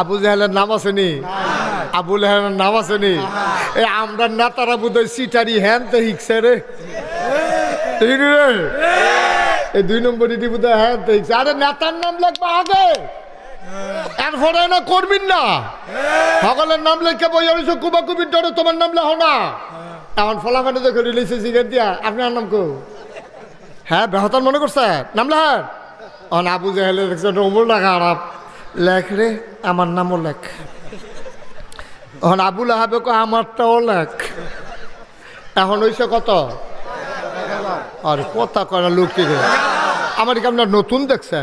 আবু জাহেলের নাম আসেনি? আবু জাহেলের নাম আসেনি? এই আমরা নেতারা বুধ সিটারি হ্যান তো হিকছে রে। এই দুই নম্বর ইটি বুধ হ্যান তো হিকছে। আরে নেতার নাম লিখবা আগে। এরপরে না করবিন না। সকলের নাম লেখে বই ডরে তোমার নাম লেখো না। এখন ফলাফানি দেখে রিলিজে জিগের দিয়া। আপনার নাম কো? হ্যাঁ বেহতার মনে করছে। নাম লেখার আবু জাহেলের লেখ রে, আমার নামও লেখ। এখন আবুল আহাবে কো আমারটাও লেখ। এখন হইছে কত? আর কথা করা লোক কি রে। আমার কি আপনার নতুন দেখছে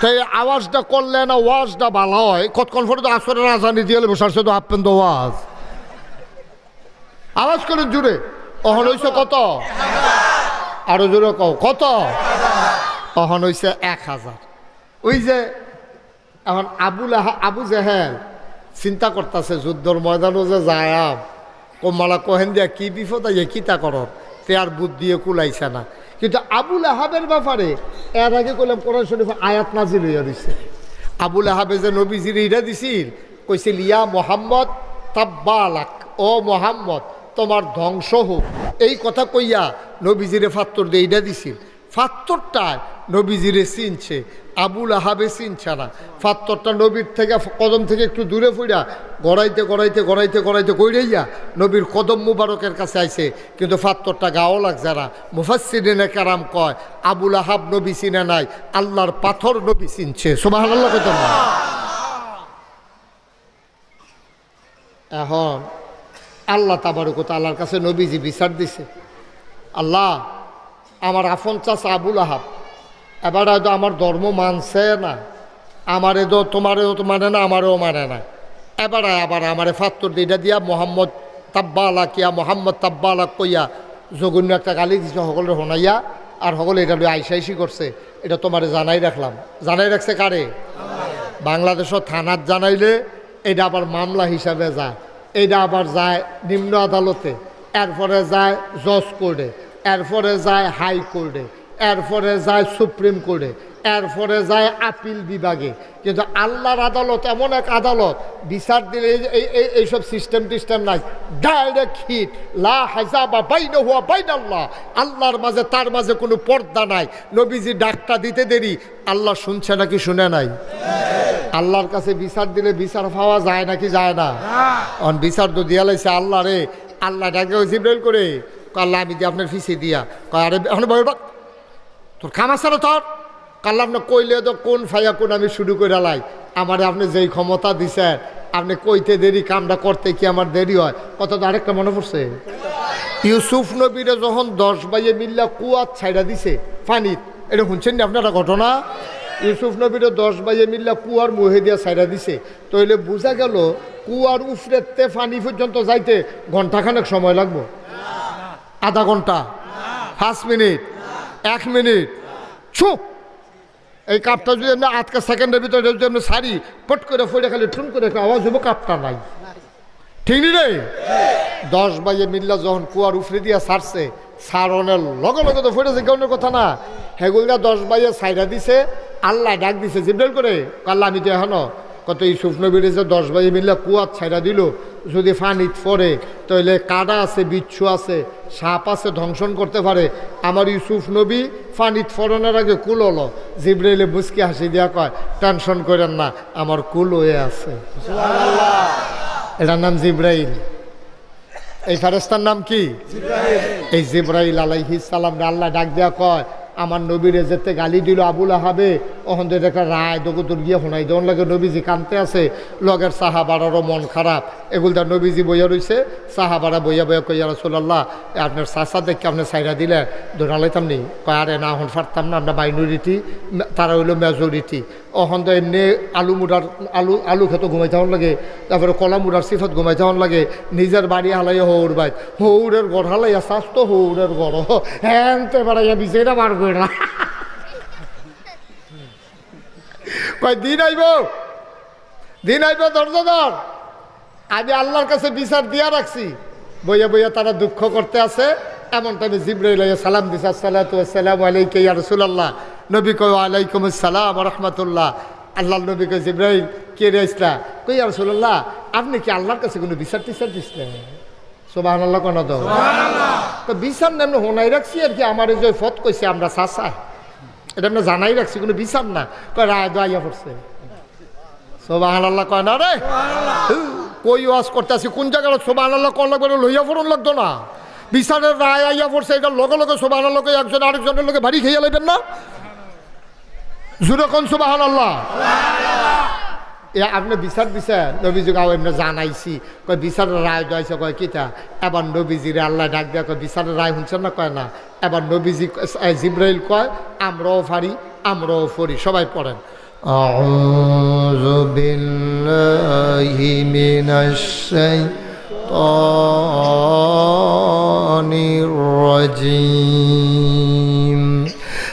তাই আওয়াজটা করলে না, ওয়াজটা ভালো হয়। কতক্ষণ পরে তো আসরে রাজধানী দিয়ে বসারছে তো আপেন তো ওয়াজ। আওয়াজ করে জুড়ে। অহন হইছে কত? আরও জোরে কও, কত? অহন হইছে এক হাজার। ওই যে এখন আবুল আবু জেহেল চিন্তা করতেছে যুদ্ধর ময়দানও যে যায় কমালা কহেন দিয়া, কি বিপদ আইয়ে কিতা কর তে আর বুদ্ধিয়ে কুলাইছে না। কিন্তু আবুল আহাবের ব্যাপারে, এর আগে করলাম কোরআন শরীফ আয়াত নাজিল হইয়া দিছে আবুল আহাবে যে নবীজির ইরা দিছিল কইছিল ইয়া মোহাম্মদ তাব্বালাক, ও মোহাম্মদ, তোমার ধ্বংস হোক। এই কথা কইয়া নবীজিরে ফাত্তর দিয়ে ইডা দিছিল। ফাত্তরটায় নবীজিরে চিনছে, আবুল আহাবে চিনছে না। ফাত্তরটা নবীর থেকে, কদম থেকে একটু দূরে ফুইরা গড়াইতে গড়াইতে গড়াইতে গড়াইতে কইরাইয়া নবীর কদম মুবারকের কাছে আইছে। কিন্তু ফাত্তরটা গাও লাগছে না। মুফাসিনে কারাম কয়, আবুল আহাব নবী চিনে নাই, আল্লাহর পাথর নবী চিনছে। সোবাহ আল্লাহ কত এখন আল্লাহ তাবারকত আল্লাহর কাছে নবীজি বিচার দিছে। আল্লাহ আমার আফন চাষা আবুল আহাব। এবার হয়তো আমার ধর্ম মানছে না, আমারে তো তোমারেও তো মানে না, আমারও মানে না। এবার আবার আমারে ফাত্তর দিটা দিয়া মোহাম্মদ তাব্বালা কিয়া, মোহাম্মদ তাব্বালা কইয়া জঘন্য একটা গালি দিছে সকলের শোনাইয়া, আর সকলে এটা লইয়া আইসাইসি করছে। এটা তোমারে জানাই রাখলাম। জানাই রাখছে কারে? বাংলাদেশত থানাত জানাইলে এটা আবার মামলা হিসাবে যায়। এটা আবার যায় নিম্ন আদালতে। এরপরে যায় জজ কোর্টে। এরপরে যায় হাই কোর্টে এরপরে যায় সুপ্রিম কোর্টে এরপরে যায় আপিল বিভাগে। কিন্তু আল্লাহর আদালত এমন এক আদালত বিচার দিলে এই- এই এই- এইসব সিস্টেম টিস্টেম নাই। ডাইরেক্ট হিট লা হাজা বা বাইন হুয়া বাইন আল্লাহ আল্লাহর মাঝে তার মাঝে কোনো পর্দা নাই। নবীজি ডাকটা দিতে দেরি। আল্লাহ শুনছে নাকি শুনে নাই? আল্লাহর কাছে বিচার দিলে বিচার পাওয়া যায় নাকি যায় না? অন বিচার তো দিয়া লাইছে আল্লাহ রে। আল্লাহ ডাকে জিব্রাইল করে। কয়, আল্লাহ আমি দিয়ে আপনার ফিসে দিয়া আরে এখন বই তোর খাম আছে তোর? কাল্লা আপনি কইলে তো কোন ফাইয়া কোন আমি শুরু করে লাই। আমার আপনি যেই ক্ষমতা দিছেন আপনি কইতে দেরি কামটা করতে কি আমার দেরি হয়? কত তো আরেকটা মনে পড়ছে। ইউসুফ নবীরে যখন দশ বাইয়ে মিল্লা কুয়াত ছাইড়া দিছে ফানিত এটা শুনছেন নি আপনারা ঘটনা? ইউসুফ নবীরে দশ বাইয়ে মিল্লা কুয়ার মুহে দিয়া ছাইড়া দিছে। তাইলে বোঝা গেল কুয়ার উফরেতে ফানি পর্যন্ত যাইতে ঘন্টাখানেক সময় লাগবো। আধা ঘণ্টা। পাঁচ মিনিট, এক মিনিট। চুপ এই কাপটা যদি আমরা আটকা সেকেন্ডের ভিতরে যদি আমরা সারি পট করে ফোড়ে খালি টুন করে একটা আওয়াজ হব কাপটা নাই। ঠিক নি রে? দশ বাইয়ে মিল্লা যখন কুয়ার উফরে দিয়া সারছে সারনের লগে লগে তো ফেটেছে কেউনের কথা না? হেগুলটা দশ বাইয়ে সাইডা দিছে, আল্লাহ ডাক দিছে, জিব্রাইল করে কাল্লা আমি তো এখনও কত এই নবীরে যে দশ বাইয়ে মিল্লা কুয়ার ছাইড়া দিল যদি ফানিত পড়ে তাহলে কাদা আছে বিচ্ছু আছে সাপ আছে ধ্বংসন করতে পারে। আমার ইউসুফ নবী ফানিত ফরনের আগে কুল হলো। জিব্রাইলে মুসকি হাসি দিয়া কয় টেনশন করেন না আমার কুল হয়ে আছে। এটার নাম জিব্রাইল। এই ফেরেস্তার নাম কি? এই জিব্রাইল আলাইহিস সালাম আল্লাহ ডাক দেয়া কয় আমার নবীরে যেতে গালি দিল আবুল আহাবে থেকে একটা রায় দগুদুর গিয়ে শোনাই দেওয়ার লাগে নবীজি কানতে আছে, লগের সাহাবারও মন খারাপ। এগুলটা নবীজি বইয়া রয়েছে সাহাবারা বইয়া বইয়া কইয়া রসোল্লাহ আপনার চাষা দেখে আপনি সাইরা দিলে ধরালাইতাম নি। কয়, আরে না, হন ফারতাম না, আমরা মাইনরিটি, তারা হইল মেজরিটি অহন তো এমনি আলু মুডার আলু আলু খেতে ঘুমাই হন লাগে, তারপরে কলা মুডার সিফত ঘুমাই হন লাগে নিজের বাড়ি হালাই হৌর বাইত হৌরের গড় হালাইয়া স্বাস্থ্য হৌরের গড় হ্যাঁ তে বাড়াইয়া বিচেরা বার করে না কয়, দিন আইব দিন আইব দরজা ধর আমি আল্লাহর কাছে বিচার দিয়া রাখছি বইয়া বইয়া তারা দুঃখ করতে আছে এমন টাইমে জিব্রাইল সালাম আসসালাতু আসসালামু আলাইকা ইয়া রাসূলুল্লাহ। নবী কয় আলাইকুম আসসালাম রাহমাতুল্লাহ। আল্লাহ নবী কয় জিব্রাইল কে রে ইসলা কই আর সোল্লাহ আপনি কি আল্লাহর কাছে কোনো বিচার টিচার দিচ্ছেন সোবাহ আল্লাহ কেন দাও তো বিচার না এমনি হোনাই রাখছি আর কি আমার এই যে ফত কইছে আমরা চাষা এটা আমরা জানাই রাখছি কোনো বিচার না। কয় রায় দোয়াইয়া পড়ছে। সোবাহ আল্লাহ কয় না রে। কই ওয়াজ করতেছি কোন জায়গায় সোবাহ আল্লাহ কল লাগবে লইয়া ফোরন লাগতো না। বিচারের রায় আইয়া পড়ছে এটা লগে লগে সোবাহ আল্লাহকে একজন আরেকজনের লোকে বাড়ি খেয়ে লাইবেন না। জুড়ে কোন সোবাহ আল্লাহ এ আপনি বিচার দিছে নবীজি গাও এমনি জানাইছি কয় বিচারের রায় দোয়াইছে কয় কিতা এবার নবীজিরে আল্লাহ ডাক দেয়া কয় বিচারের রায় শুনছেন না কয় না এবার নবীজি এ, জিব্রাইল কয় আমরাও ফারি আমরাও ফরি সবাই পড়েন أعوذ بالله من الشيطان الرجيم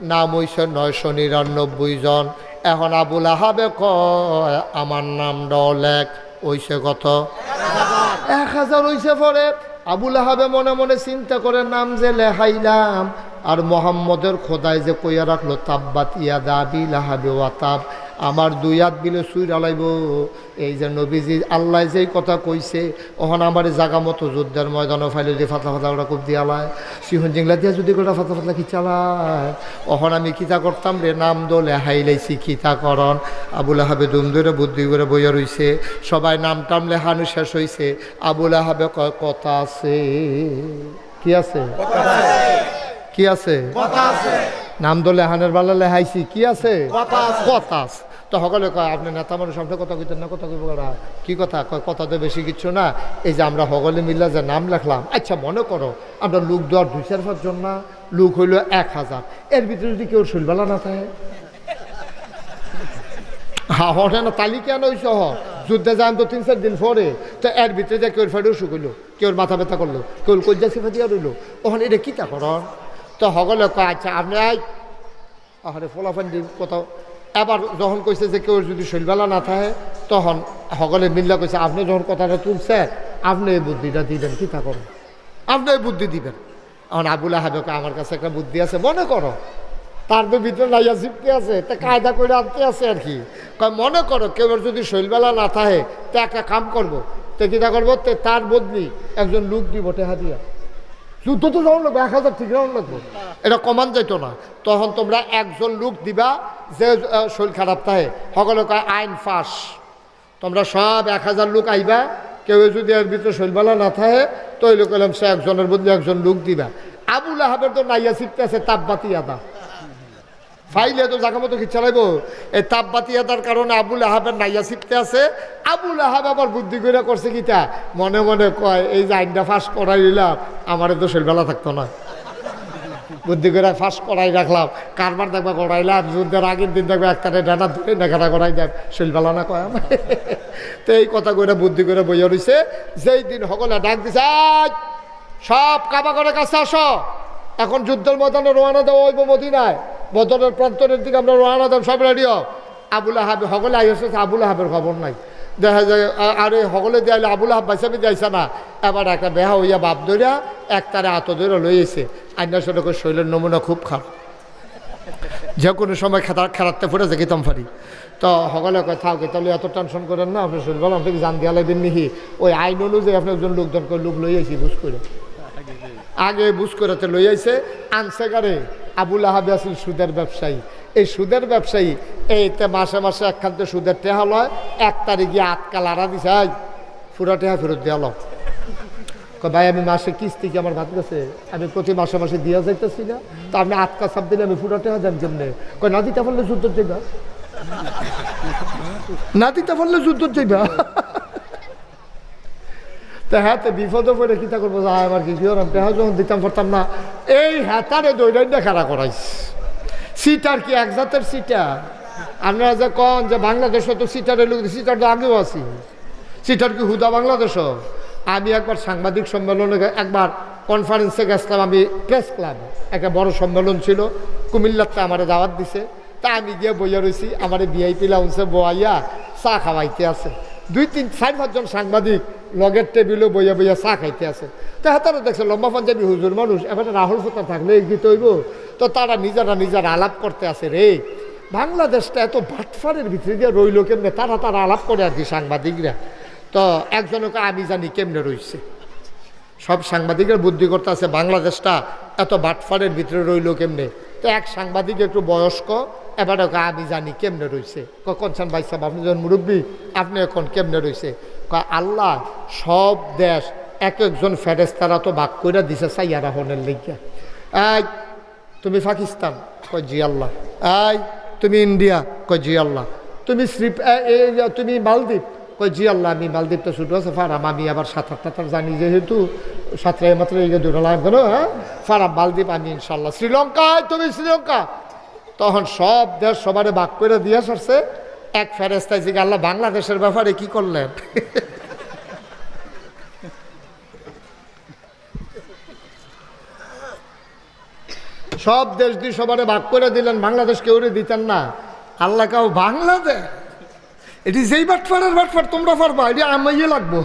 নাম হইছে নয়শো নিরানব্বই জন। এখন আবুল আহাবে ক আমার নাম ডলেক। হইছে কত? এক হাজার হইছে পরে আবুল আহাবে মনে মনে চিন্তা করে, নাম যে লেহাইলাম। আর মোহাম্মদের খোদায় যে কইয়া রাখল, তাব্বাত ইয়াদা আবিল আহাবে ওয়াতাব আমার দুই হাত বিলে সুই ডালাইব এই যে নবীজি আল্লাহ যেই কথা কইছে ওখানে আমার জাগা মতো যুদ্ধের ময়দানও ফাইলে দিয়ে ফাতলা ফাতলা ওটা খুব দিয়ালায় সিহন জিংলা দিয়া যদি গোটা ফাতলা ফাতলা খিচালায় ওখানে আমি কিতা করতাম রে নাম দোলে হাইলাইছি কিতা করন আবুল আহাবে দুম ধরে বুদ্ধি করে বইয়া রইছে। সবাই নাম টাম লেহানো শেষ হইছে। আবুল আহাবে কয় কথা আছে। কি আছে? কি আছে। নাম দলে হানের বালা লেহাইছি কি আছে? কথা আছে তো সকলে কয় আপনি নেতা মানুষ আপনি কথা কইতেন না কথা কইব কি কথা? কয় কথা তো বেশি কিছু না। এই যে আমরা সকলে মিল্লা যে নাম লেখলাম আচ্ছা মনে করো আমরা লোক দেওয়ার দুই চার পাঁচজন না? লোক হইল এক হাজার। এর ভিতরে যদি কেউ শৈলবেলা না থাকে? হঠাৎ না তালিকা নই সহ যুদ্ধে যান তো তিন চার দিন পরে। তো এর ভিতরে যে কেউ উসু করল কেউ মাথা ব্যথা করল কেউ কজ্জা সিফা দিয়া রইল। ওখানে এটা কী তা করন? তো সকলে কয় আচ্ছা আপনি আই আহারে ফলাফান কোথাও এবার যখন কইছে যে কেউ যদি শৈলবেলা না থাকে তখন সকলে মিল্লা কইছে আপনি যখন কথাটা তুলছে আপনি এই বুদ্ধিটা দিবেন কী তা করুন আপনি এই বুদ্ধি দিবেন। এখন আবুল আহাবে কয়, আমার কাছে একটা বুদ্ধি আছে মনে করো। তার তো ভিতরে লাইয়া জিপতে আছে তা কায়দা করে আনতে আছে আর কি। কয় মনে করো কেউ যদি শৈলবেলা না থাকে তা একটা কাম করব। তো করব? তে তার বদলি একজন লোক দিব টেহা দিয়া। যুদ্ধ তো যখন লাগবে, এক হাজার ঠিক যখন লাগবো। এটা কমান যাইতো না। তখন তোমরা একজন লোক দিবা যে শরীর খারাপ থাকে সকলে কয়, আইন ফাঁস। তোমরা সব এক হাজার লোক আইবা, কেউ যদি এর ভিতরে শৈলবেলা না থাকে, তো ওই সে একজনের বদলে একজন লোক দিবা। আবুল আহাবের তো নাইয়া সিটতে আছে, তাপবাতি আদা। ফাইলে তো জায়গা মতো কি চালাইব এই তাপবাতি আদার কারণে আবুল আহাবের নাইয়া শিখতে আছে। আবুল আহাব আবার বুদ্ধি করে করছে কিটা মনে মনে কয়, এই যে আইনটা ফাঁস করাই দিলাম আমার তো শৈলবেলা থাকতো না। বুদ্ধি করে ফাঁস করাই রাখলাম। কারবার দেখবা করাইলাম যুদ্ধের আগের দিন দেখবে একটারে ডানা ধরে দেখাটা করাই দেয় শৈলবেলা না কয় আমার। তো এই কথা করে বুদ্ধি করে বইয়া রইছে। যেই দিন সকলে ডাক দিছে সব কাবা করে কাছে আসো। এখন যুদ্ধের ময়দানে রোয়ানা দেওয়া হইব মদিনায়। বদরের প্রান্তরের দিকে আমরা রোয়ানা দেব সব রেডিও আবুল আহাব, সকলে আইসে আবুল আহাবের খবর নাই। দেখা যায়, আরে, সকলে দিয়ালে আবুল আহাব বাইসাবি যাইছে না। এবার একটা বেহা হইয়া বাপ ধরিয়া এক তারে আত ধরে লইয়েছে আইনা সড়কের শৈলের নমুনা খুব খারাপ। যে কোনো সময় খেতা খেলাতে ফুটে যেতাম ফারি। তো সকলে কয়, থাক তাহলে এত টেনশন করেন না, আপনি বললাম থেকে জান দিয়া লাগবেন নিহি ওই আইন অনুযায়ী আপনি একজন লোকজন করে লোক লই আইছি, বুঝ করে। আগে বুঝ করে তো লই আইছে, আনছে গাড়ে আবুল আহাবি আসল সুদের ব্যবসায়ী। এই সুদের ব্যবসায়ী এইতে মাসে মাসে একখানতে সুদের টেহা লয় এক তারিখে আটকা লাড়া দিছে এই পুরা টেহা ফেরত দেওয়া লো কয়, ভাই আমি মাসে কিস্তি কি আমার ভাত গেছে? আমি প্রতি মাসে মাসে দিয়া যাইতেছি না। তো আপনি আটকা সাপ দিলে আমি পুরা টেহা দেন কেমনে? কয় না দিতে পারলে যুদ্ধ যাইবা না দিতে পারলে যুদ্ধ যাইবা তা হ্যাঁ তো বিপদে পড়ে কিতা করব? যা আমার কি করাম টেহা যখন দিতাম পারতাম না। এই হ্যাতারে দৈরাইটা খাড়া করাইস। সিটার কি এক জাতের সিটার? আপনারা যে কন যে বাংলাদেশে তো সিটারের লোক সিটার তো আগেও আছি। সিটার কি হুদা বাংলাদেশও? আমি একবার সাংবাদিক সম্মেলনে একবার কনফারেন্সে গেছিলাম, আমি প্রেস ক্লাব একটা বড় সম্মেলন ছিল, কুমিল্লাতে আমার দাওয়াত দিছে। তা আমি গিয়ে বইয়া রয়েছি আমার ভিআইপি লাউন্সে বইয়া চা খাওয়াইতে আছে। দুই তিন চার পাঁচজন সাংবাদিক লগের টেবিলে বইয়া বইয়া চা খাইতে আছে। তা তারা দেখছে লম্বা পাঞ্জাবি হুজুর মানুষ এবারে রাহুল ফুতা থাকলে গীত হইব তো তারা নিজেরা নিজেরা আলাপ করতে আছে রে। বাংলাদেশটা এত ভাটফারের ভিতরে দিয়ে রইল কেমনে? তারা তারা আলাপ করে আর কি সাংবাদিকরা। তো একজনকে আমি জানি কেমনে রইছে। সব সাংবাদিকের বুদ্ধি করতে আছে, বাংলাদেশটা এত বাটফারের ভিতরে রইল কেমনে? তো এক সাংবাদিক একটু বয়স্ক, এবার ওকে আমি জানি কেমনে রইছে। কনসান ভাই সাহেব, আপনি যখন মুরব্বী, আপনি এখন কেমনে কয়, আল্লাহ, সব দেশ এক একজন ফেরেস্তারা তো ভাগ করে দিছে সাইয়ারা হনের লিগিয়া। এই, তুমি পাকিস্তান? কয়, জি আল্লাহ। এই, তুমি ইন্ডিয়া? কয়, জি আল্লাহ। তুমি শ্রী তুমি মালদ্বীপ? কই জি আল্লাহ, আমি মালদ্বীপ তো ছুটু আছে, ফারাম, আমি আবার সাঁতার টাতার জানি যেহেতু সাঁতরে মাত্র এই লাইভ কেন হ্যাঁ? ফারাম মালদ্বীপ আমি ইনশাল্লাহ শ্রীলঙ্কায়, তুমি শ্রীলঙ্কা? তখন সব দেশ সবারে ভাগ করে দিয়ে আসছে এক ফেরেস্তায় জিগে আল্লাহ, বাংলাদেশের ব্যাপারে কি করলেন? সব দেশ দিয়ে সবারে ভাগ করে দিলেন, বাংলাদেশ কেউ দিতেন না। আল্লাহ, কাউ বাংলাদেশ? এটি যেই বাটফারের বাটফার তোমরা পারবা, এটি আমাইয়ে লাগবো।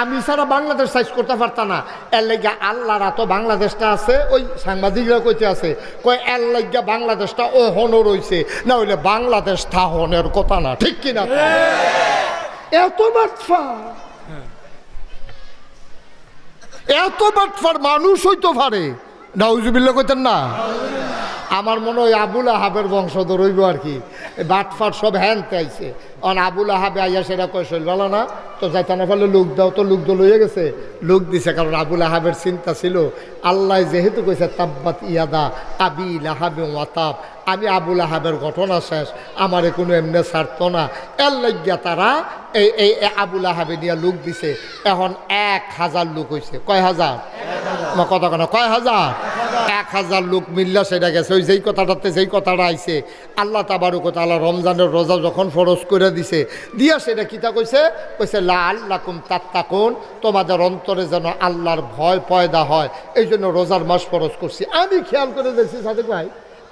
আমি ছাড়া বাংলাদেশ সাইজ করতে পারতাম না। এর লাগিয়া আল্লাহরা তো বাংলাদেশটা আছে, ওই সাংবাদিকরা কইতে আছে, কয়, এর লাগিয়া বাংলাদেশটা ও হনর রইছে, না হইলে বাংলাদেশ থা হনের কথা না, ঠিক কিনা? এত বাটফার এত বাটফার মানুষ হইতো পারে। নাউজুবিল্লা কইতেন না? আমার মনে হয় আবুল আহাবের বংশধর হইব আর কি। বাটফাট সব হ্যান আইছে অন আবুল আহাবে আইয়া সেটা কয় শৈল ভালো না তো যাইতে না পারলে লোক দাও তো লোক তো লইয়ে গেছে। লোক দিছে কারণ আবুল আহাবের চিন্তা ছিল আল্লাহ যেহেতু কইছে তাব্বাত ইয়াদা আবি লাহাবে ওয়াতাব আমি আবুল আহাবের ঘটনা শেষ আমারে কোনো এমনি ছাড়তো না। এর লাগিয়া তারা এই এই আবুল আহাবে নিয়ে লোক দিছে। এখন এক হাজার লোক হয়েছে কয় হাজার? কথা কেন কয় হাজার? এক হাজার লোক মিল্লা সেটা গেছে। ওই যেই কথাটাতে যেই কথাটা আইছে, আল্লাহ তাবারু কথা আল্লাহ রমজানের রোজা যখন ফরজ করে দিছে, দিয়া সেটা কিতা কইছে? কইছে লা আল্লাকুম তাত্তাকুন, তোমাদের অন্তরে যেন আল্লাহর ভয় পয়দা হয় এই জন্য রোজার মাস ফরজ করছি। আমি খেয়াল করে দেখছি, সাদেক ভাই,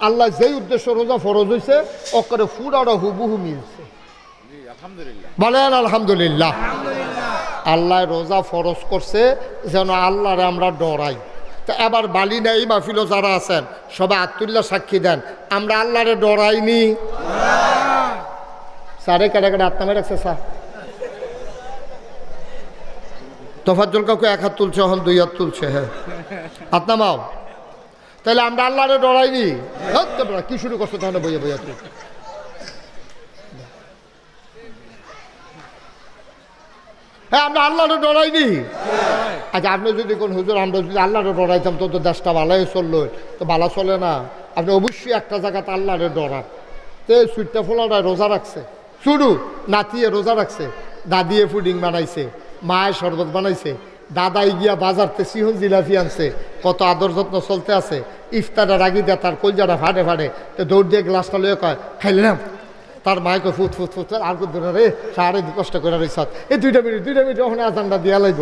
আল্লাহ যেই উদ্দেশ্য রোজা ফরজ হয়েছে অকরে ফুরাটা হুবহু মিলছে। বলেন, আলহামদুলিল্লাহ। আল্লাহ রোজা ফরজ করছে, যেন আল্লাহরে আমরা ডরাই। তা এবার বালি নেই মাহফিলও যারা আছেন সবাই আত্মুল্লাহ সাক্ষী দেন। আমরা আল্লাহরে ডরাইনি। সারে কেটে কেটে আত্মা রাখছে স্যার। তোফাজ্জল কাউকে এক হাত তুলছে এখন দুই হাত তুলছে হ্যাঁ। আত্মামাও তাহলে আমরা আল্লাহরে ডরাইনি। হ্যাঁ, কি শুরু করছ তাহলে বইয়া বইয়া তুই হ্যাঁ আমরা আল্লাহরে ডরাইনি। আচ্ছা আপনি যদি কোন হুজুর, আমরা যদি আল্লাহরে ডরাইতাম, তো তো দেশটা ভালোই চলল, তো ভালো চলে না। আপনি অবশ্যই একটা জায়গাতে আল্লাহরে ডরান। তো এই সুইটটা ফোলাটা রোজা রাখছে। শুরু নাতিয়ে রোজা রাখছে। দাদিয়ে ফুডিং বানাইছে মায়ের শরবত বানাইছে, দাদাই গিয়া বাজারতে সিহন জিলাপি আনছে, কত আদর যত্ন চলতে আছে। ইফতারের আগে দিয়ে তার কলজাটা ফাটে ফাটে তো দৌড় দিয়ে গ্লাসটা লয়ে কয়, খাইলাম। তার মায়কে ফুট ফুট ফুট ফুট, আর দূরে রে? সারে কষ্ট করে রইস এই দুইটা মিনিট দুইটা মিনিট ওখানে আজানটা দিয়া লাগব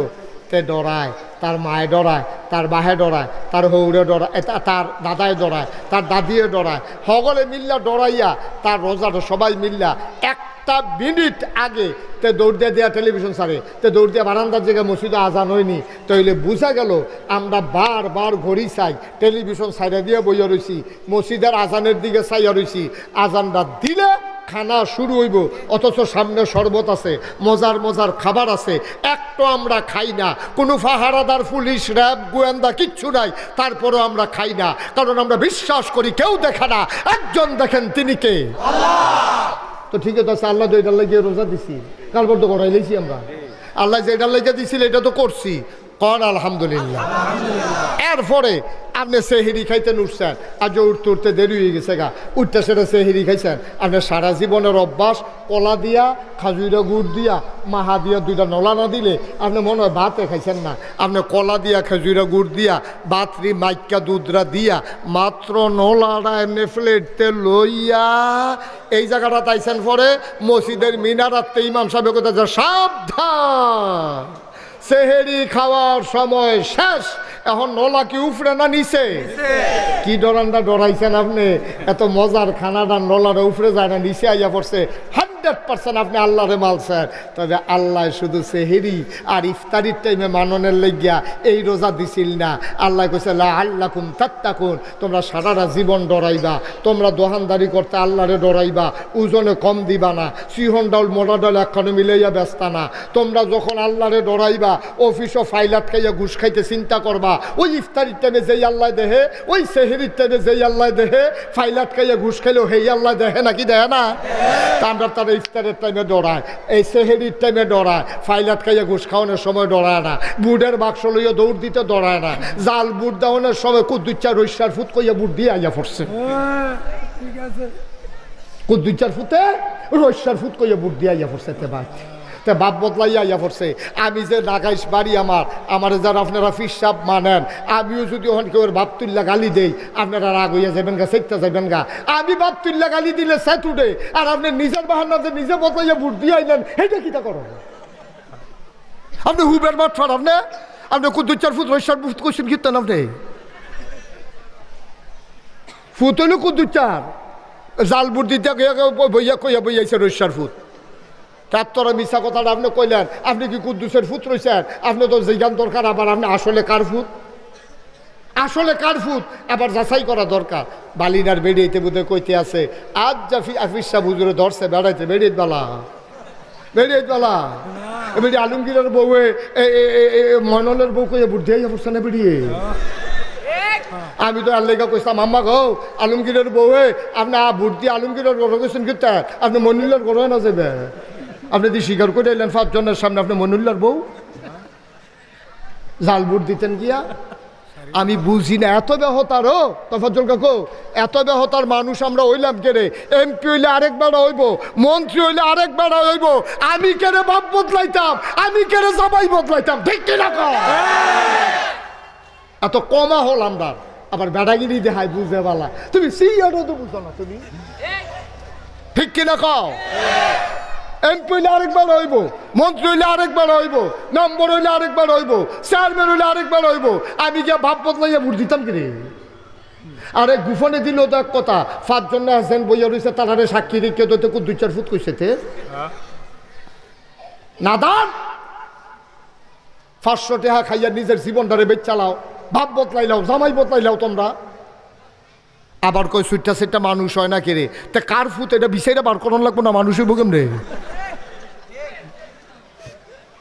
তে ডরায় তার মায়ে ডরায় তার বাহে ডরায় তার হৌরে ডরায় তার দাদায় ডরায় তার দাদিয়ে ডরায় সকলে মিল্লা ডরাইয়া তার রোজাটা সবাই মিল্লা। একটা মিনিট আগে তে দৌড় দিয়ে দেওয়া টেলিভিশন সারে তে দৌড় দিয়ে বারান্দার জায়গায় মসজিদে আজান হয়নি। তইলে বুঝা গেল আমরা বারবার ঘড়ি চাই টেলিভিশন সাইডে দিয়ে বইয়া রইছি মসজিদের আজানের দিকে চাইয়া রইছি আজানটা খানা শুরু হইব, অথচ সামনে শরবত আছে, মজার মজার খাবার আছে এক একটু আমরা খাই না। কোনো ফাহারাদার, পুলিশ, র্যাব, গোয়েন্দা কিচ্ছু নাই, তারপরও আমরা খাই না, কারণ আমরা বিশ্বাস করি কেউ দেখে না, একজন দেখেন তিনি কে। তো ঠিক আছে আল্লাহ তো এটার লাগিয়ে রোজা দিছি কারবার তো করাই লেছি আমরা। আল্লাহ যেটার লাগিয়ে দিছিল, এটা তো করছি। কন, আলহামদুলিল্লাহ। এরপরে আপনি সেহেরি খাইতেন, উঠছেন। আজ উঠতে উঠতে দেরি হয়ে গেছে গা। উঠতে সেটা সেহেরি খাইছেন। আপনি সারা জীবনের অভ্যাস, কলা দিয়া খাজুরা গুড় দিয়া, মাহা দিয়া দুইটা নলা না দিলে আপনি মনে হয় ভাতে খাইছেন না। আপনি কলা দিয়া খেজুরা গুড় দিয়া, বাতরি, মাইকা, দুধরা দিয়া, মাত্র নলাটা এমনি ফ্লেটতে লইয়া এই জায়গাটা তাইছেন পরে মসজিদের মিনারাতে ইমাম সাহেব কথা সাবধান। সেহেরি খাওয়ার সময় শেষ। এখন নলা কি উফরে না নিচে? কি ডরানটা ডরাইছেন আপনি? এত মজার খানাটা নলার উফরে যায় না নিচে আইয়া পড়ছে। হান্ড্রেড পার্সেন্ট আপনি আল্লাহরে মালছেন তবে আল্লাহ শুধু সেহেরি আর ইফতারির টাইমে মাননের লেগিয়া এই রোজা দিছিল না। আল্লাহ কইছে আল্লাহ কুম তাত্তাকুন, তোমরা সারাটা জীবন ডরাইবা, তোমরা দোহানদারি করতে আল্লাহরে ডরাইবা, ওজনে কম দিবা না, সিহন ডাউল, মোটা ডাল একখানে মিলাইয়া ব্যস্তা না। তোমরা যখন আল্লাহরে ডরাইবা, অফিসও ফাইলাত খাইয়া ঘুষ খাইতে চিন্তা করবা, ওই ইফতারির টাইমে যেই আল্লাহ দেহে, ওই সেহেরির টাইমে যেই আল্লাহ দেহে ফাইলাত খাইয়া ঘুষ খাইলেও হেই আল্লাহ দেহে নাকি দেহে না? তা আমরা তারা ইফতারের টাইমে ডরায় এই সেহেরির টাইমে ডরায় ফাইলাত খাইয়া ঘুষ খাওয়ানোর সময় ডরায় না বুটের বাক্স লইয়া দৌড় দিতে ডরায় না জাল বুট দেওয়ানোর সময় কুদ্দুচ্চা রৈশার ফুট কইয়া বুট দিয়ে আইয়া পড়ছে। ঠিক আছে। কুদ্দুচ্চার ফুতে রৈশার ফুট কইয়া বুট দিয়ে আইয়া পড়ছে তে তে বাপ বদলাইয়া আইয়া পড়ছে। আমি যে নাগাইশ বাড়ি আমার আমার যারা আপনারা ফিসাব মানেন, আমিও যদি ওখান কেউ বাপ তুল্লা গালি দেই, আপনারা রাগ হইয়া যাবেন গা সেটা যাবেন গা। আমি বাপ তুল্লা গালি দিলে সেট উঠে, আর আপনি নিজের বাহান্নাতে নিজে বদলাইয়া বুট দিয়ে আইলেন এটা কিটা করো আপনি হুবের মাঠ ফাট আপনি? আপনি কুদ্দুচ্চার ফুট রৈশার ফুট কোশ্চেন কীর্তন আপনি? ফুট হইল কুদ্দুচ্চার। জাল বুট দিতে বইয়া কইয়া বইয়াছে রৈশার ফুট তার তোরা মিশা কথাটা আপনি কইলেন। আপনি কি কুদ্দুসের ফুট রয়েছেন আপনি তো জিজ্ঞান দরকার আবার আপনি আসলে কার ফুট আসলে কার ফুট আবার যাচাই করা দরকার। বালিনার বেড়িয়েতে বোধহয় কইতে আছে আজ জাফি আফিস সাহ হুজুরে ধরছে বেড়াইতে বেড়িয়ে বেলা বেড়িয়ে বেলা এবারে আলমগীরের বউয়ে মননের বউ কইয়া বুদ্ধি আইয়া না বেরিয়ে আমি তো আর লেগা কইতাম আম্মা গো আলমগীরের বউয়ে আপনি দিয়ে আলমগীরের গড় গেছেন কিন্তু আপনি মনুল্লার গড়ে না যাবে আপনি যদি স্বীকার করে এলেন পাঁচজনের সামনে আপনি মনুল্লার বউ? জাল ভোট দিতেন গিয়া। আমি বুঝি না, এত বেহতারও তফাজল কাকু, এত বেহতার মানুষ আমরা হইলাম কেরে এমপি হইলে আরেক বেড়া হইব, মন্ত্রী হইলে আরেক বেড়া হইব। আমি কেড়ে বাপ বদলাইতাম? আমি কেড়ে জামাই বদলাইতাম? ঠিক কিনা? এত কমা হল আমরা। আবার বেড়াগিরি দেখায় বুঝে বালা। তুমি সিয়ারও তো বুঝো না তুমি? ঠিক কিনা কও এমপি হইলে আরেকবার হইব, মন্ত্রী হইলে আরেকবার হইব, নম্বর হইলে আরেকবার হইব, চেয়ারম্যান হইলে আরেকবার হইব। আমি গিয়ে ভাব বদলাইয়া ভোট দিতাম কি রে আরে গুফনে দিল তো এক কথা, পাঁচজন আছেন, বইয়া রয়েছে তারারে সাক্ষী রেখে তো দুই চার ফুট কইছে তে। নাদান! পাঁচশো টাকা খাইয়া নিজের জীবনটারে বেচ চালাও ভাব বদলাইলাও জামাই বদলাইলাও তোমরা। আবার কই সুইটটা সেটটা মানুষ হয় না কে রে তা কার ফুত এটা বিষয়টা বার করান লাগবো না মানুষের বুকেম রে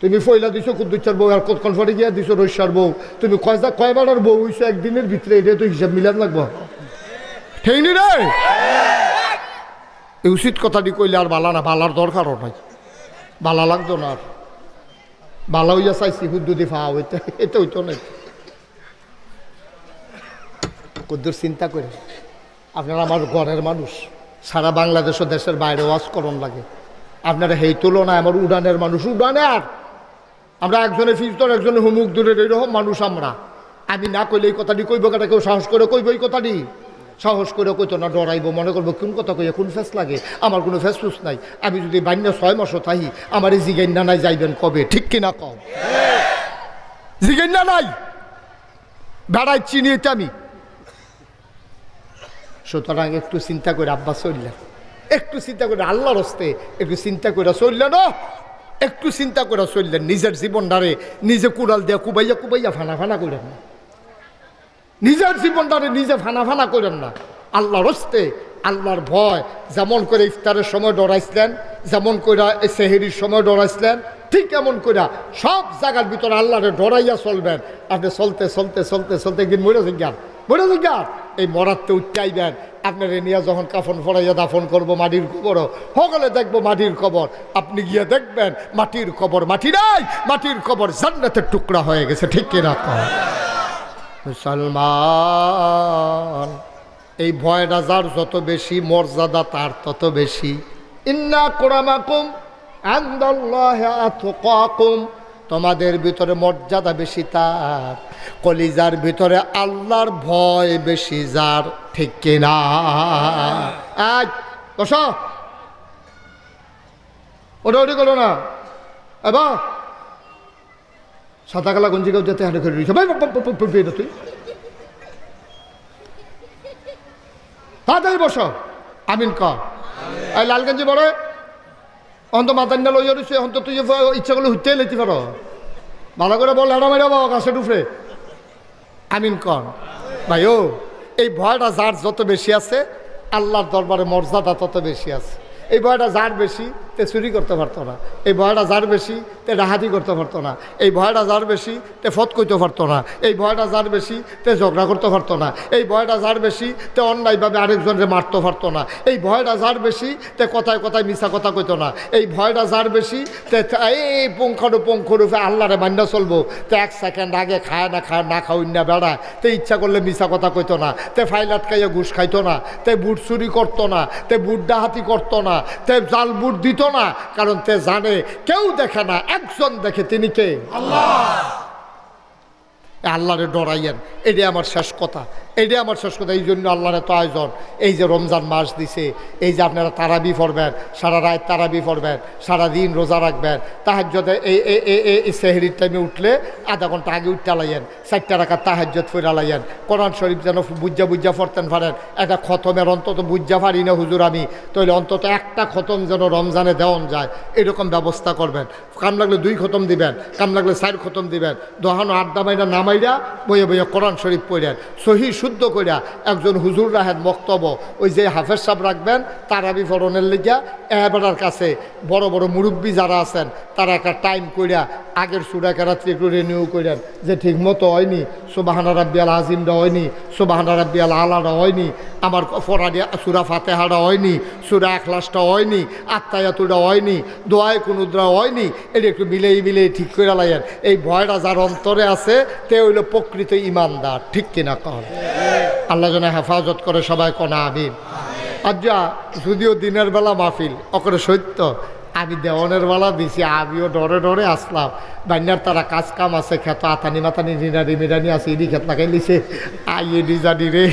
তুমি ফইলা দিছো কুদ্দুচ্চার বউ, আর পরে গিয়া দিছো রৈশার বউ? তুমি কয়টা কয়বারের বউ হইছো? একদিনের ভিতরে এটা তো হিসাব মিলান লাগবো। ঠিক নি রে? এই উচিত কথাটি কইলে আর বালা না, বালার দরকারও নাই। বালা লাগতো না আর। বালা হইয়া চাইছি, হুদ্দুদি ফা হইতে এটা হইতো নাই। কুদ্দুর, চিন্তা করে আপনারা আমার ঘরের মানুষ। সারা বাংলাদেশ ও দেশের বাইরে ওয়াজ করণ লাগে। আপনারা সেই তুলনায় আমার উড়ানের মানুষ। উড়ানে আর আমরা একজনের ফিজতর একজনের হুমুক দূরের এইরকম মানুষ আমরা। আমি না কইলে এই কথাটি কইব কেটা কেউ সাহস করে কইব এই কথাটি? সাহস করে কইতো না, ডরাইবো, মনে করব, কোন কথা কইয়া কোন ফেস লাগে? আমার কোনো ফেস ফুস নাই। আমি যদি বান্য ছয় মাসও থাকি, আমার এই জিগাইন্না নাই যাইবেন কবে? ঠিক কিনা কম জিগাইন্না নাই? বেড়াই চিনিয়েতে আমি। সুতরাং একটু চিন্তা করে আব্বা চললেন। একটু চিন্তা করে আল্লাহর হস্তে একটু চিন্তা করে চললেন একটু চিন্তা করে চললেন, নিজের জীবনটারে নিজে কুড়াল দিয়া কুবাইয়া কুবাইয়া ফানা ফানা করেন না। নিজের জীবনটারে নিজে ফানা ফানা করেন না। আল্লাহর হস্তে, আল্লাহর ভয়, যেমন করে ইফতারের সময় ডরাইছিলেন, যেমন করে সেহেরির সময় ডরাইছিলেন, ঠিক এমন কইরা সব জায়গার ভিতরে আল্লাহরে ডরাইয়া চলবেন। আপনি চলতে চলতে চলতে চলতে একদিন মরে জিজ্ঞান মরে জিজ্ঞান এই মরাতে উচ্চাইবেন। আপনার নিয়ে যখন কাফন ফড়াইয়া দাফন করব, মাটির কবরও। সকলে দেখব মাটির কবর। আপনি গিয়ে দেখবেন, মাটির কবর মাটি নাই, মাটির কবর জান্নাতের টুকরা হয়ে গেছে, ঠিক কিনা মুসলমান, এই ভয়টা যার যত বেশি, মর্যাদা তার তত বেশি। ইন্না কোরামাকুম আন্দাল্লাহুম তোমাদের ভিতরে মর্যাদা বেশি তার কলিজার ভিতরে আল্লাহর ভয় বেশি যার ঠিক কিনা আজ বস ওটা ওটি করো না এবার সাদা কালা গঞ্জি গাও যেতে হাঁটে করে তুই তাড়াতাড়ি বস আমিন ক এই লাল গঞ্জি বড় অন্ত মাতান্না লইয়া রয়েছে অন্ত তুই ইচ্ছা করলে হুতে লেতে পারো। ভালো করে বল এড়া মেরা বাবা গাছে ডুফরে। আমিন কন। ভাই ও এই ভয়টা যার যত বেশি আছে, আল্লাহর দরবারে মর্যাদা তত বেশি আছে। এই ভয়টা যার বেশি তে চুরি করতে পারতো না। এই ভয়টা যার বেশি, তে ডাহাতি করতে পারতো না। এই ভয়টা যার বেশি, তে ফত করতে পারতো না। এই ভয়টা যার বেশি, তে ঝগড়া করতে পারতো না। এই ভয়টা যার বেশি, তে অন্যায়ভাবে আরেকজনকে মারতে পারতো না। এই ভয়টা যার বেশি, তে কথায় কথায় মিশা কথা কইতো না। এই ভয়টা যার বেশি, তে এই পুঙ্খানু পুঙ্খরূপে আল্লাহরে মান্না চলবো। তে এক সেকেন্ড আগে খায় না খায়, না খাওয়াই না বেড়ায় তে ইচ্ছা করলে মিশা কথা কইতো না। তে ফাইল আটকাইয়া ঘুষ খাইতো না। তে বুট চুরি করতো না। তে বুট ডাহাতি করতো না। তে জাল বুট দিত না কারণ তে জানে কেউ দেখে না একজন দেখে তিনি কে? আল্লাহরে ডরাইয়েন। এটাই আমার শেষ কথা। এটাই আমার শেষ কথা। এই জন্য আল্লাহর এত আয়োজন। এই যে রমজান মাস দিছে, এই যে আপনারা তারাবি পড়বেন, সারা রাত তারাবি পড়বেন, সারা দিন রোজা রাখবেন তাহাজ্যতে এই এই সেহরির টাইমে উঠলে আধা ঘণ্টা আগে উঠতে লাইয়েন চারটা রাখা তাহাজ্যত ফিরা লাইয়েন কোরআন শরীফ যেন বুজ্জা বুজ্জা পড়তেন পারেন। একটা খতমের অন্তত বুজ্জা পারি না, হুজুর আমি। তাহলে অন্তত একটা খতম যেন রমজানে দেওয়ান যায়। এরকম ব্যবস্থা করবেন। কাম লাগলে দুই খতম দিবেন, কাম লাগলে চার খতম দিবেন। দহানো আড্ডা মাইনা নামাইরা বইয়ে বইয়ে কোরআন শরীফ পড়েন সহি শুদ্ধ করিয়া একজন হুজুর রাহেন বক্তব্য ওই যে হাফেজ সাহেব রাখবেন তারাবি ফরনের লিগা এবারার কাছে বড় বড় মুরব্বী যারা আছেন, তারা একটা টাইম কইরা আগের সুরা কেরাত্রি একটু রিনিউ করেন যে ঠিক মতো হয়নি সুবাহানা রাব্বিয়াল আজিমটা হয়নি সুবাহানা রাব্বিয়াল আলাটা হয়নি, আমার ফরাডিয়া সুরা ফাতেহাটা হয়নি, সুরা এখলাসটা হয়নি আত্মায়াতুটা হয়নি, দোয়ায় কুনুদ্রা হয়নি, এটা একটু মিলেই মিলেই ঠিক করে লাইয়েন। এই ভয়টা যার অন্তরে আছে তে হইল প্রকৃত ইমানদার, ঠিক কিনা কন? আল্লাহ যেন হেফাজত করে সবাই কনা, আমিন। আর যা যদিও দিনের বেলা মাহফিল, অকরে সত্য, আমি দেওয়ানের বেলা দিছি, আমিও ডরে ডরে আসলাম। বান্যার তারা কাজ কাম আছে, খেত আতানি মাতানি নিরানি মিরানি আছে ইডি খেত লাগাই লিছে আই এডি জানি রে,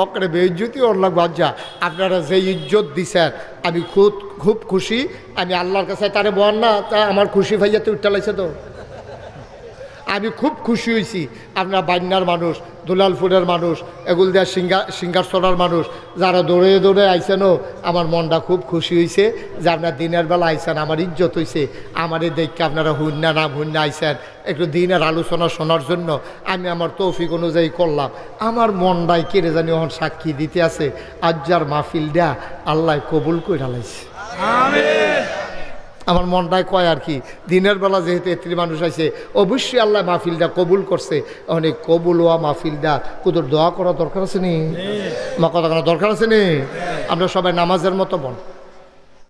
অকরে বেইজ্জতি ওর লাগবে যা আপনারা যে ইজ্জত দিছেন, আমি খুব খুব খুশি। আমি আল্লাহর কাছে তারে বল না, তা আমার খুশি ভাইয়া তুই উঠতে লাগছে তো। আমি খুব খুশি হয়েছি। আপনার বান্যার মানুষ দুলালপুরের মানুষ, এগুল দেওয়ার সিঙ্গা সিঙ্গারসরার মানুষ, যারা দৌড়ে দৌড়ে আইসেনও আমার মনটা খুব খুশি হয়েছে যে আপনার দিনের বেলা আইসেন আমার ইজ্জত হয়েছে আমার দেখকে আপনারা হুন্না নাম হুন্না আইসেন একটু দিনের আলোচনা শোনার জন্য আমি আমার তৌফিক অনুযায়ী করলাম। আমার মনটাই কেড়ে জানি ওখান সাক্ষী দিতে আছে। আজ যার মাহফিলটা আল্লাহ কবুল করে লাইছে। আমার মনটায় কয় আর কি দিনের বেলা যেহেতু এত্রি মানুষ আছে অবশ্যই আল্লাহ মাহফিলটা কবুল করছে। অনেক কবুল হওয়া মাহফিলটা কুদুর দোয়া করা দরকার আছে নি? মা কথা দরকার আছে নি? আমরা সবাই নামাজের মতো বন।